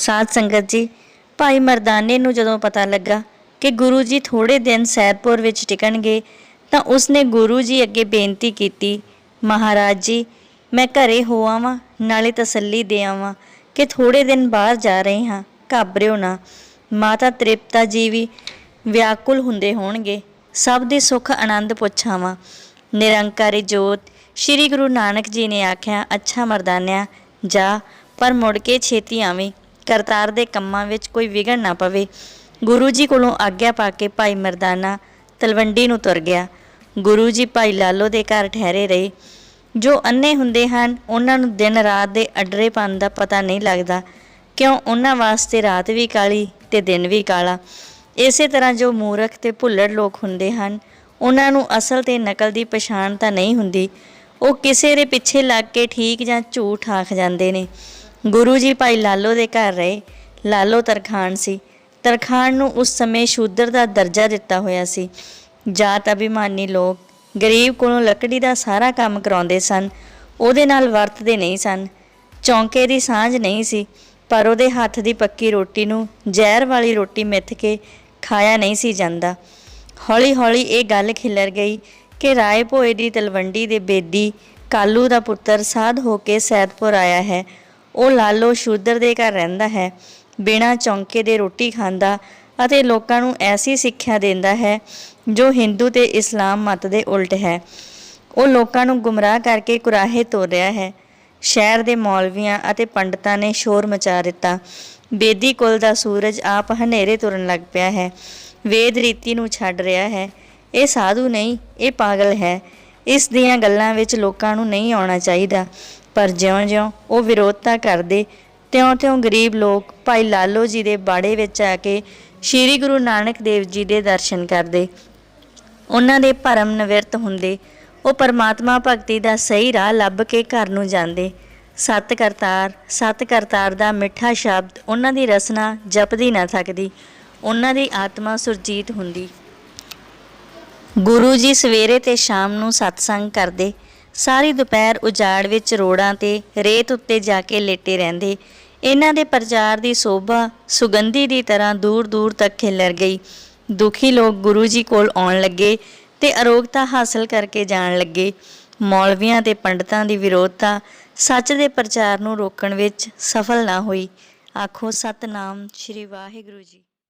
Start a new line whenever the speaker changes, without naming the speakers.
ਸਾਧ ਸੰਗਤ ਜੀ, ਭਾਈ ਮਰਦਾਨੇ ਨੂੰ ਜਦੋਂ ਪਤਾ ਲੱਗਾ ਕਿ ਗੁਰੂ ਜੀ ਥੋੜੇ ਦਿਨ ਸੈਦਪੁਰ ਵਿੱਚ ਟਿਕਣਗੇ, ਤਾਂ ਉਸਨੇ ਗੁਰੂ ਜੀ ਅੱਗੇ ਬੇਨਤੀ ਕੀਤੀ, ਮਹਾਰਾਜ ਜੀ, ਮੈਂ ਘਰੇ ਹੋ ਆਵਾਂ, ਨਾਲੇ ਤਸੱਲੀ ਦੇ ਆਵਾਂ ਕਿ ਥੋੜੇ ਦਿਨ ਬਾਹਰ ਜਾ ਰਹੇ ਹਾਂ, ਘਾਬਰਿਓ ਨਾ। ਮਾਤਾ ਤ੍ਰਿਪਤਾ ਜੀ ਵੀ ਵਿਆਕੁਲ ਹੁੰਦੇ ਹੋਣਗੇ, ਸਭ ਦੇ ਸੁੱਖ ਆਨੰਦ ਪੁੱਛਾਵਾਂ। ਨਿਰੰਕਾਰੀ ਜੋਤ, ਸ੍ਰੀ ਗੁਰੂ ਨਾਨਕ ਜੀ ਨੇ ਆਖਿਆ, ਅੱਛਾ ਮਰਦਾਨਿਆ, ਜਾ, ਪਰ ਮੁੜ ਕੇ ਛੇਤੀ ਆਵੀਂ। ਕਰਤਾਰ ਦੇ ਕੰਮਾਂ ਵਿੱਚ ਕੋਈ ਵਿਘਨ ਨਾ ਪਵੇ। ਗੁਰੂ ਜੀ ਕੋਲੋਂ ਆਗਿਆ ਪਾ ਕੇ ਭਾਈ ਮਰਦਾਨਾ ਤਲਵੰਡੀ ਨੂੰ ਤੁਰ ਗਿਆ। ਗੁਰੂ ਜੀ ਭਾਈ ਲਾਲੋ ਦੇ ਘਰ ਠਹਿਰੇ ਰਹੇ। ਜੋ ਅੰਨੇ ਹੁੰਦੇ ਹਨ, ਉਹਨਾਂ ਨੂੰ ਦਿਨ ਰਾਤ ਦੇ ਅਡਰੇਪਨ ਦਾ ਪਤਾ ਨਹੀਂ ਲੱਗਦਾ। ਕਿਉਂ? ਉਹਨਾਂ ਵਾਸਤੇ ਰਾਤ ਵੀ ਕਾਲੀ ਤੇ ਦਿਨ ਵੀ ਕਾਲਾ। ਇਸੇ ਤਰ੍ਹਾਂ ਜੋ ਮੂਰਖ ਤੇ ਭੁੱਲੜ ਲੋਕ ਹੁੰਦੇ ਹਨ, ਉਹਨਾਂ ਨੂੰ ਅਸਲ ਤੇ ਨਕਲ ਦੀ ਪਛਾਣ ਤਾਂ ਨਹੀਂ ਹੁੰਦੀ। ਉਹ ਕਿਸੇ ਦੇ ਪਿੱਛੇ ਲੱਗ ਕੇ ਠੀਕ ਜਾਂ ਝੂਠ ਆਖ ਜਾਂਦੇ ਨੇ। ਗੁਰੂ ਜੀ ਭਾਈ ਲਾਲੋ ਦੇ ਘਰ ਰਹੇ। ਲਾਲੋ ਤਰਖਾਣ ਸੀ। ਤਰਖਾਣ ਨੂੰ ਉਸ ਸਮੇਂ ਸ਼ੂਦਰ ਦਾ ਦਰਜਾ ਦਿੱਤਾ ਹੋਇਆ ਸੀ। ਜਾਤ ਅਭਿਮਾਨੀ ਲੋਕ ਗਰੀਬ ਕੋਲੋਂ ਲੱਕੜੀ ਦਾ ਸਾਰਾ ਕੰਮ ਕਰਾਉਂਦੇ ਸਨ। ਉਹਦੇ ਨਾਲ ਵਰਤਦੇ ਨਹੀਂ ਸਨ। ਚੌਂਕੇ ਦੀ ਸਾਂਝ ਨਹੀਂ ਸੀ, ਪਰ ਉਹਦੇ ਹੱਥ ਦੀ ਪੱਕੀ ਰੋਟੀ ਨੂੰ ਜ਼ਹਿਰ ਵਾਲੀ ਰੋਟੀ ਮਿੱਥ ਕੇ ਖਾਇਆ ਨਹੀਂ ਸੀ ਜਾਂਦਾ। ਹੌਲੀ-ਹੌਲੀ ਇਹ ਗੱਲ ਖਿਲਰ ਗਈ ਕਿ ਰਾਏ ਭੋਏ ਦੀ ਤਲਵੰਡੀ ਦੇ ਬੇਦੀ ਕਾਲੂ ਦਾ ਪੁੱਤਰ ਸਾਧ ਹੋ ਕੇ ਸੈਦਪੁਰ ਆਇਆ ਹੈ। ਉਹ ਲਾਲੋ ਸ਼ੂਦਰ ਦੇ ਘਰ ਰਹਿੰਦਾ ਹੈ, ਬਿਨਾਂ ਚੌਂਕੇ ਦੇ ਰੋਟੀ ਖਾਂਦਾ ਅਤੇ ਲੋਕਾਂ ਨੂੰ ਐਸੀ ਸਿੱਖਿਆ ਦਿੰਦਾ ਹੈ, ਜੋ ਹਿੰਦੂ ਤੇ ਇਸਲਾਮ ਮਤ ਦੇ ਉਲਟ ਹੈ। ਉਹ ਲੋਕਾਂ ਨੂੰ ਗੁੰਮਰਾਹ ਕਰਕੇ ਕੁਰਾਹੇ ਤੋਰ ਰਿਹਾ ਹੈ। ਸ਼ਹਿਰ ਦੇ ਮੌਲਵੀਆਂ ਅਤੇ ਪੰਡਤਾਂ ਨੇ ਸ਼ੋਰ ਮਚਾ ਦਿੱਤਾ। ਬੇਦੀ ਕੁਲ ਦਾ ਸੂਰਜ ਆਪ ਹਨੇਰੇ ਤੁਰਨ ਲੱਗ ਪਿਆ ਹੈ। ਵੇਦ ਰੀਤੀ ਨੂੰ ਛੱਡ ਰਿਹਾ ਹੈ। ਇਹ ਸਾਧੂ ਨਹੀਂ, ਇਹ ਪਾਗਲ ਹੈ। ਇਸ ਦੀਆਂ ਗੱਲਾਂ ਵਿੱਚ ਲੋਕਾਂ ਨੂੰ ਨਹੀਂ ਆਉਣਾ ਚਾਹੀਦਾ। ਪਰ ਜਿਉਂ-ਜਿਉਂ ਉਹ ਵਿਰੋਧਤਾ ਕਰਦੇ, ਤਿਉਂ-ਤਿਉਂ ਗਰੀਬ ਲੋਕ ਭਾਈ ਲਾਲੋ ਜੀ ਦੇ ਬਾੜੇ ਵਿੱਚ ਆ ਕੇ ਸ੍ਰੀ ਗੁਰੂ ਨਾਨਕ ਦੇਵ ਜੀ ਦੇ ਦਰਸ਼ਨ ਕਰਦੇ। ਉਹਨਾਂ ਦੇ ਭਰਮ ਨਿਵਰਤ ਹੁੰਦੇ, ਉਹ ਪਰਮਾਤਮਾ ਭਗਤੀ ਦਾ ਸਹੀ ਰਾਹ ਲੱਭ ਕੇ ਘਰ ਨੂੰ ਜਾਂਦੇ। ਸਤ ਕਰਤਾਰ ਸਤ ਕਰਤਾਰ ਦਾ ਮਿੱਠਾ ਸ਼ਬਦ ਉਹਨਾਂ ਦੀ ਰਸਨਾ ਜਪਦੀ ਨਾ ਥੱਕਦੀ, ਉਹਨਾਂ ਦੀ ਆਤਮਾ ਸੁਰਜੀਤ ਹੁੰਦੀ। ਗੁਰੂ ਜੀ ਸਵੇਰੇ ਤੇ ਸ਼ਾਮ ਨੂੰ ਸਤਸੰਗ ਕਰਦੇ ਸਾਰੀ ਦੁਪਹਿਰ ਉਜਾੜ ਵਿੱਚ ਰੋੜਾਂ ਤੇ ਰੇਤ ਉੱਤੇ ਜਾ ਕੇ ਲੇਟੇ ਰਹਿੰਦੇ। ਇਹਨਾਂ ਦੇ ਪ੍ਰਚਾਰ ਦੀ ਸੋਭਾ ਸੁਗੰਧੀ ਦੀ ਤਰ੍ਹਾਂ ਦੂਰ-ਦੂਰ ਤੱਕ ਖਿਲਰ ਗਈ। ਦੁਖੀ ਲੋਕ ਗੁਰੂ ਜੀ ਕੋਲ ਆਉਣ ਲੱਗੇ ਤੇ ਅਰੋਗਤਾ ਹਾਸਲ ਕਰਕੇ ਜਾਣ ਲੱਗੇ। ਮੌਲਵੀਆਂ ਤੇ ਪੰਡਤਾਂ ਦੀ ਵਿਰੋਧਤਾ ਸੱਚ ਦੇ ਪ੍ਰਚਾਰ ਨੂੰ ਰੋਕਣ ਵਿੱਚ ਸਫਲ ਨਾ ਹੋਈ। ਆਖੋ ਸਤਨਾਮ ਸ੍ਰੀ ਵਾਹਿਗੁਰੂ ਜੀ।